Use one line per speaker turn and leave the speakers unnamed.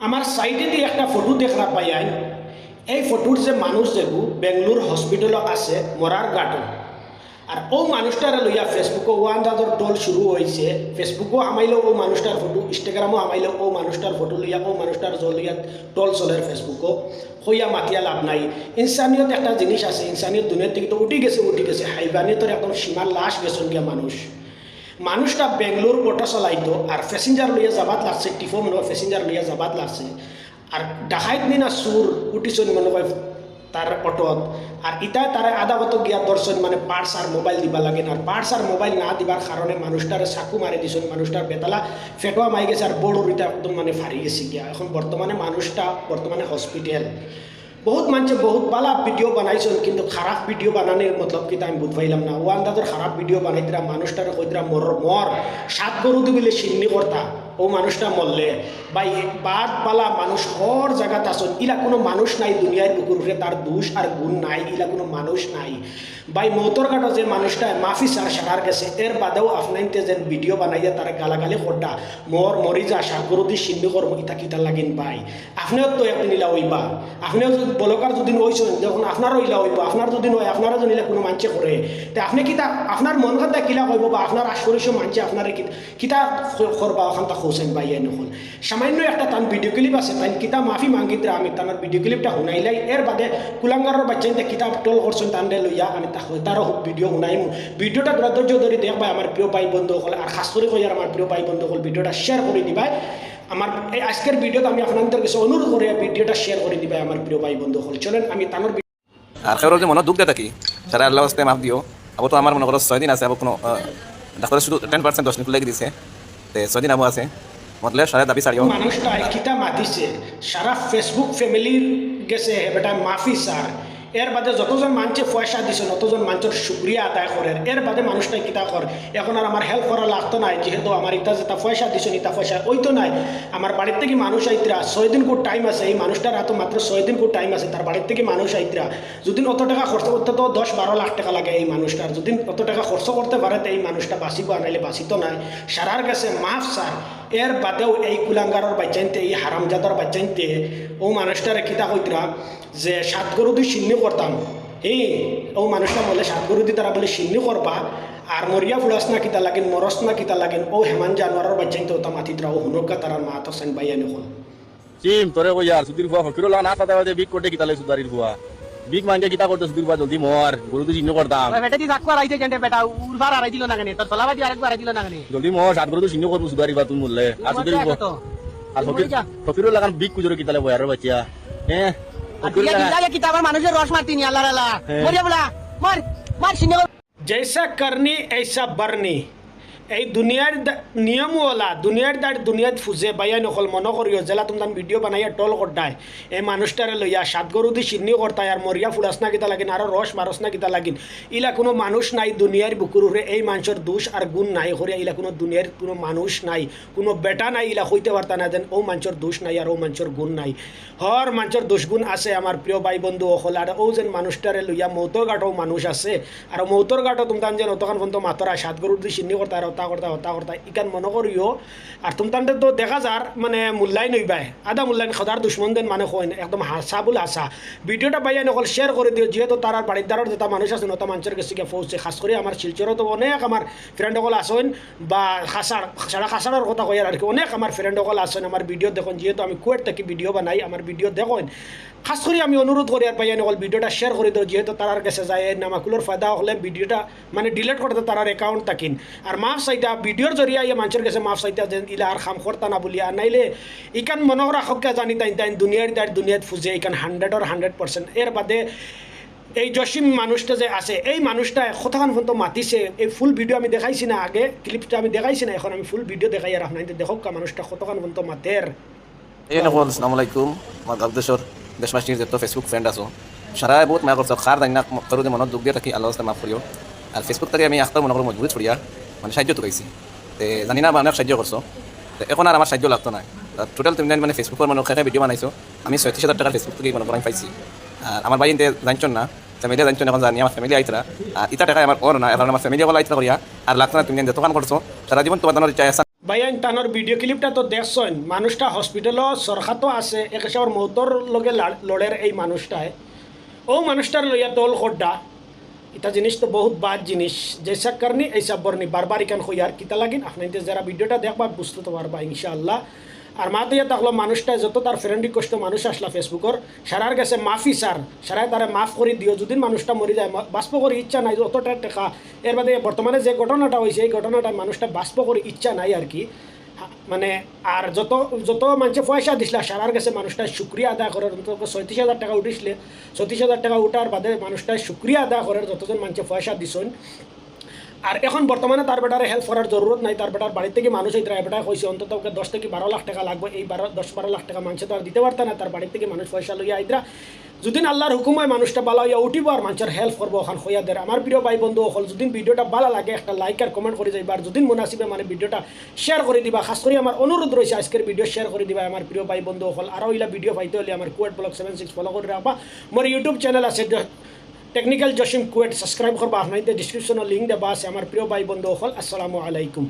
আমার সাইডে দিয়ে একটা ফটো দেখা পাই এই ফটোর যে মানুষ যেগু বেঙ্গলোর হসপিটাল আছে মরার গাটো আর ও মানুষটারে লইয়া ফেসবুকও ওয়ান দাদর টোল শুরু হয়েছে ফেসবুকও আমাইলো ও মানুষটার ফটো ইনস্টাগ্রামও আমাইলো ও মানুষটার ফটো লইয়া ও মানুষটার জল লইয়া টোল চলে ফেসবুকও হইয়া মাতিয়া লাভ নাই। ইনসানিয়ত একটা জিনিস আছে ইনসানিয়ত দুনিয়ার থেকে তো উঠি গেছে উঠি গেছে। হাইবানিয়তের একদম সীমার লাশ গেছেন মানুষ মানুষটা বেঙ্গলোর অটো চলাইতো আর প্যাসেঞ্জার লইয়া যাবাত লাগছে টিফো মনে হয় প্যাসেঞ্জার লইয়া যাবাত লাগছে। আর ডাহাইত নিনা সুর উঠিছন মনে তার অটোত। আর ইটা তারা আধা বত গিয়া দর্শন মানে পার্টস আর মোবাইল দিবা লাগে আর পার্টস আর মোবাইল না দিবার কারণে মানুষটারে চাকু মারি দিছেন মানুষটার বেতালা ফেটোয়া মাই গেছে, আর বড় ইটা একদম মানে ফারি গেছে গিয়া। এখন বর্তমানে মানুষটা বর্তমানে হসপিটাল বহুত মানুষ বহুত পালা ভিডিও বানাইছেন কিন্তু খারাপ ভিডিও বানানোর মতলব কিন্তু আমি বুধ পাইলাম না। ওয়ান দাদর খারাপ ভিডিও বানাইতরা মানুষটার কইতরা মর মর সাত গরু দিবিলে সিন্নি করতা ও মানুষটা মরলে। বা বাদ বালা মানুষ হর জায়গাত আসন ইলা কোনো মানুষ নাই দুনিয়ার বুকুরে তার দোষ আর গুণ নাই, ইলা কোনো মানুষ নাই। বাই মৌতর কাটা যে মানুষটা মাফি সার সারার গেছে, এর বাদেও আপনাইতে যে ভিডিও বানাইয়া তারা গালাগালি করটা মর, মরি যা সাগর দি সিন্ধু কর্ম ইতা কিতা লাগিন পাই আপনিও তো একদিন ইলা হইবা। আপনিও যদি বলকার যদি হইছেন যখন আপনারও ইলা হইবা, আপনার যদি নয়, আপনারও যদি কোনো মানছে করে তে আপনি কিতা, আপনার মন খাতা কিলা কইব বা আপনার আশরিস মানছে আপনার কিতা করবা ওখান তা হোসেন বাই নহল সামান্য একটা তান ভিডিও ক্লিপ আছে তাই কিতা মাফি মাঙ্গিতে আমি। তার ভিডিও ক্লিপটা শুনাইলাই এর বাদে কুলাঙ্গারের বাচ্চাইতে কিতাব টোল করছেন তান্ডে লইয়া আমি তারও ভিডিও শুনাইমু। ভিডিওটা তোরা ধরে দেখবা আমার প্রিয় ভাই বন্ধুসকল আর খাস করে কই আমার প্রিয় ভাই বন্ধুসকল ভিডিওটা শেয়ার করে দিবা আমার এই আজকের ভিডিওতে আমি আপনাদের কাছে অনুরোধ করে ভিডিওটা শেয়ার করে দিবা আমার প্রিয় ভাই বন্ধুসকল চলেন, আমি তানোর
আর খেরোর যে মনত দুঃখ দিয়ে থাকি সারা আল্লাহ মাফ দিও আবু তো আমার মনে করো ছয় দিন আছে আবু কোনো ডাক্তার শুধু টেন পার্সেন্ট দশ দিন লেগে দিছে। তে, ছয় দিন আবু আছে। মতলে সারা দাবি সারিও
মানুষটা কিতা মাতিছে। সারা ফেসবুক ফ্যামিলির গেছে বেটা, মাফি স্যার এর বাদে যতজন মানুষে পয়সা দিছে ততজন মানুষের সুক্রিয়া আদায় করেন এর বাদে মানুষটা কিতা কর এখন আর আমার হেল্প করা লাগতো নাই, যেহেতু আমার ইতা যেটা পয়সা দিছেন ইটা পয়সা ওই তো নাই। আমার বাড়ির থেকে মানুষ আইতরা ছয় দিন কো টাইম আছে? এই মানুষটার হাতে মাত্র ছয় দিন কো টাইম আছে? তার বাড়ির থেকে মানুষ আইতরা যদি অত টাকা খরচ করতে তো দশ বারো লাখ টাকা লাগে এই মানুষটার যদি অত টাকা খরচ করতে পারে তো এই মানুষটা বাঁচিব আনাইলে বাঁচিত নাই। সারার কাছে, মাফ স্যার এর বাদেও এই কুলাঙ্গারের বাচ্চাইতে এই হারামজাদার বাচ্চাইতে ও মানুষটারে কিতা কইতরা যে সাত গরু দিয়ে সিন্নি করতাম এই ও মানুষটা বলে সাত গরু দিয়ে তারা বলে সিন্নি করবা আর মরিয়া ফুলাস না কিতা লাগেন মরস না কিতা লাগেন ও হেমান জানোয়ারের বাচ্চাইতে ওটা মাতিতরা ও হুনকা তারা মা তো সাইন বাইয়ানি হল
চিম তোরে কই আর সুধীর বুয়া ফকির না দেওয়া বিগ করতে কিতালে সুদারির বুয়া বিগ মাঙ্গে কিতা করতে সুধীর বুয়া জলদি মর গরু তো চিহ্ন করতাম
বেটা দি থাকবার আইছে কেন বেটা উরফার আড়াই দিল না কেন তোর তলাবাদি আরেকবার আড়াই দিল না কেন
জলদি মর সাত গরু তো চিহ্ন করবো সুদারির বা তুমি বললে আর সুধীর বুয়া আর ফকির ফকির লাগান বিগ কুজোরে কিতালে বয়ার বাচ্চা হ্যাঁ ফকির লাগা
কিতাবার মানুষের রস মারতি নি আল্লাহ আল্লাহ
হ্যাঁ।
মরিয়া বলা মার মার সিনে
जैसा करनी ऐसा बरनी এই দুনিয়ার নিয়মওয়ালা দুনিয়ার দাঁড় দুনিয়াত ফুজে বাইয়া নকল, মন করিও জেলা তুমি ভিডিও বানাইয়া টল করতায় এই মানুষটারে লইয়া, সাত গরু দি চিন্নি করতায় আর মরিয়া ফুলাস না কিতা লাগিন আরও রস মারস না কিতা লাগিন। ইলা কোনো মানুষ নাই দুনিয়ার বুকুরে এই মানুষের দোষ আর গুণ নাই করিয়া ইলা কোনো দুনিয়ার কোনো মানুষ নাই। কোনো বেটা নাই, ইলা হইতে পারতা না যেন ও মানুষের দোষ নাই আর ও মানুষের গুণ নাই। হর মানুষের দোষ গুণ আছে আমার প্রিয় ভাই বন্ধু অকল আর ও যেন মানুষটারে লইয়া মৌতর ঘাটও মানুষ আছে। আর মৌতর ঘাটও তুমি যেন অতখান পর্যন্ত মাতরা সাত গরুর দি চিন্নি করতা আর হতা করতা হতা করতা ইকান মনে করিও আর তুমি তো দেখা যার মানে মূল্যায়ন হইবাই আদা মূল্যায়ন সদার দুশ্মন দেন মানে কইন একদম হাসা বলে হাসা ভিডিওটা পাইয়া নকল শেয়ার করে দিও, যেহেতু তার আর বাড়ির দ্বারার যেটা মানুষ আছে নতা মানুষের কাছে গিয়ে পৌঁছে খাস করে আমার শিলচরও তো অনেক আমার ফ্রেন্ড সকল আসেন বা খাসার সারা খাসার কথা কই আর কি, অনেক আমার ফ্রেন্ড সকল আসেন আমার ভিডিও দেখুন, যেহেতু আমি কুয়েট থেকে ভিডিও বানাই আমার ভিডিও দেখুন। খাস করে আমি অনুরোধ করি আর পাইয়া নকল ভিডিওটা শেয়ার করে দিও, যেহেতু তার কাছে যায় নামাকুলোর ফায়দা হলে ভিডিওটা মানে ডিলিট করতে তার অ্যাকাউন্ট থাকিন। আর মাফ চাইতা ভিডিওর জরিয়া ইয়ে মানুষের কাছে মাফ চাইতা যে ইলা আর খাম করতা না বলিয়া নাইলে ইকান মনে করা হকা জানি তাই তাই দুনিয়ার দার দুনিয়াত ফুজে, ইকান হান্ড্রেডর হান্ড্রেড পার্সেন্ট এর বাদে এই জসিম মানুষটা যে আছে, এই মানুষটা কতক্ষণ পর্যন্ত মাতিছে। এই ফুল ভিডিও আমি দেখাইছি না আগে ক্লিপটা আমি দেখাইছি না, এখন আমি ফুল ভিডিও দেখাই আর আপনাদের দেখক মানুষটা কতক্ষণ পর্যন্ত মাতের
এই নকল আসসালামু আলাইকুম। আমার গাবদেশর দেশবাসীর যত ফেসবুক ফ্রেন্ড বহুত মায়া করছ খার মনত দুঃখ দিয়ে থাকি আল্লাহ মাফ করিও আর ফেসবুক তারি আমি আখতার মনে করো মজবুত ছড়িয়া মানে সাহায্য তো তে জানি না অনেক সাহায্য করছ তো এখন আর আমার সাহায্য লাগতো না টোটাল তুমি মানে ফেসবুকের মানে খেয়ে ভিডিও বানাইছো। আমি ছয়ত্রিশ হাজার টাকার ফেসবুক থেকে মনে আমি পাইছি। আর আমার ইনতে জানছো না? ফ্যামিলি জানছো না এখন জানি আমার ফ্যামিলি আইতরা আর ইটা টাকা আমার ওর না এখন আমার ফ্যামিলি বলা আইতরা করিয়া আর লাগতো না, তুমি যতক্ষণ করছ সারা জীবন তোমার চাই আসা
টানোর ভিডিও ক্লিপটা তো দেখছেন মানুষটা হসপিটালও সরকারও আছে। এক হিসাবের মৌতর লগে লাড়- লড়ের এই মানুষটায় ও মানুষটার লইয়া দল খড্ডা এটা জিনিস তো বহুত বাদ জিনিস। যেসব কারণে এইসব বর্ণি বারবার ইকান হইয়ার কিতা লাগিন? আপনাদের যারা ভিডিওটা দেখবা, বুঝতে তো পারবা ইনশাআল্লাহ। আর মা দিয়ে থাকল মানুষটা যত তার ফ্রেন্ড রিকোয়েস্ট মানুষ আসলা ফেসবুকর সারার কাছে মাফি স্যার সারাই তারা মাফ করে দিও যদি মানুষটা মরে যায়। বাষ্প করে ইচ্ছা নাই অতটা টাকা। এর বাদে বর্তমানে যে ঘটনাটা হয়েছে এই ঘটনাটা মানুষটা বাষ্প করে ইচ্ছা নাই আর কি। মানে আর যত যত মানুষে পয়সা দিছিল, সারার কাছে মানুষটা শুক্রিয়া আদায় করার অন্তত ছয়ত্রিশ হাজার টাকা উঠিসলে ছত্রিশ হাজার টাকা উঠার বাদে মানুষটা শুক্রিয়া আদায় করার যতজন মানুষে পয়সা দিছেন। আর এখন বর্তমানে তার বেটারে হেল্প করার জরুরত নাই, তার বেটার বাড়ি থেকে মানুষ এই বেটা কইছে, অন্তত ওকে দশ থেকে বারো লাখ টাকা লাগবে, এই বারো, দশ বারো লাখ টাকা মানুষে তো আর দিতে পারত না, তার বাড়ি থেকে মানুষ পয়সা লইয়া আইতরা। যদি আল্লাহর হুকুম হয় মানুষটা ভালো হইয়া উঠিব আর মানুষের হেল্প করব ওখান হইয়া দের। আমার প্রিয় ভাই বন্ধু হল যদি ভিডিওটা ভালো লাগে, একটা লাইক আর কমেন্ট করে যাইবা। আর যদি মুনাসিবে মানে ভিডিওটা শেয়ার করে দিবা। খাস করে আমার অনুরোধ রয়েছে আজকের ভিডিও শেয়ার করে দিবা। আমার প্রিয় ভাই বন্ধু হল আরও ইলা ভিডিও পাইতে হলে আমার কুয়েট ব্লগ সেভেন সিক্স ফলো করে রাখবা। মোর ইউটিউব চ্যানেল আছে টেকনিক্যাল জসিম কুয়েট সাবস্ক্রাইব করবা। আপনাদের ডিসক্রিপশনের লিঙ্ক দেবা আছে। আমার প্রিয় ভাই বন্ধু হল আসসালামু আলাইকুম।